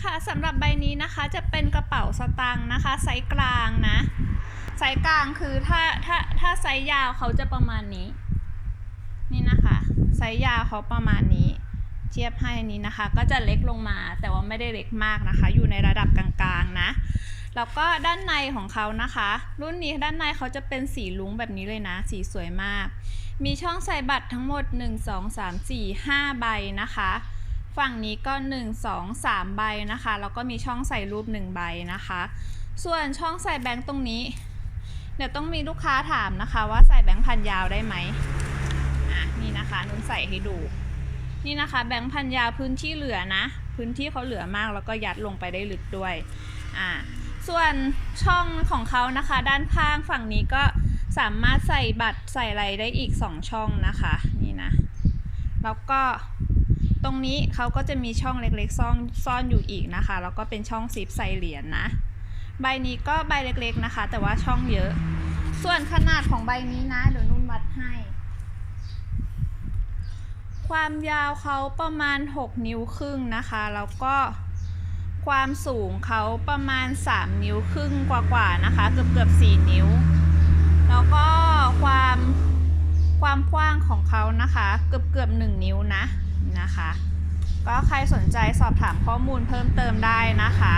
ค่ะสำหรับใบนี้นะคะจะเป็นกระเป๋าสตางค์นะคะไซส์กลางนะไซส์กลางคือถ้าถ้าถ้าไซส์ยาวเขาจะประมาณนี้ นี่นะคะไซส์ยาวเขาประมาณนี้ เทียบให้นนี้นะคะ ก็จะเล็กลงมาแต่ว่าไม่ได้เล็กมากนะคะ อยู่ในระดับกลางๆนะแล้วก็ด้านในของเขานะคะ รุ่นนี้ด้านในเขาจะเป็นสีลุ้งแบบนี้เลยนะ สีสวยมาก มีช่องใส่บัตรทั้งหมด 1 2 3 4 5 ใบนะคะ ฝั่งนี้ก็ 1 2 3 ใบนะคะ แล้วก็มีช่องใส่รูป 1 ใบนะคะ ส่วนช่องใส่แบงค์ตรงนี้ เดี๋ยวต้องมีลูกค้าถามนะคะ ว่าใส่แบงค์พันยาวได้ไหมอะนี่นะคะนุ่นใส่ให้ดู นี่นะคะ แบงค์พันยาวพื้นที่เหลือนะ พื้นที่เขาเหลือมากแล้วก็ยัดลงไปได้ลึกด้วยอ่าส่วนช่องของเขานะคะ ด้านข้างฝั่งนี้ก็สามารถใส่บัตรใส่อะไรได้อีก 2 ช่องนะคะ นี่นะ แล้วก็ ตรงนี้เขาก็จะมีช่องเล็กๆซ่อนซ่อนอยู่อีกนะคะ แล้วก็เป็นช่องซิปใส่เหรียญนะใบนี้ก็ใบเล็กๆนะคะ แต่ว่าช่องเยอะ ส่วนขนาดของใบนี้นะเดี๋ยวนุ่นวัดให้ ความยาวเขาประมาณ 6 นิ้วครึ่งนะคะ แล้วก็ความสูงเขาประมาณ 3 นิ้วครึ่งกว่าๆนะคะ เกือบเกือบๆ4นิ้ว แล้วก็ความความกว้างของเขานะคะ เกือบเกือบๆ1นิ้วนะ นะคะ ก็ใครสนใจสอบถามข้อมูลเพิ่มเติมได้นะคะ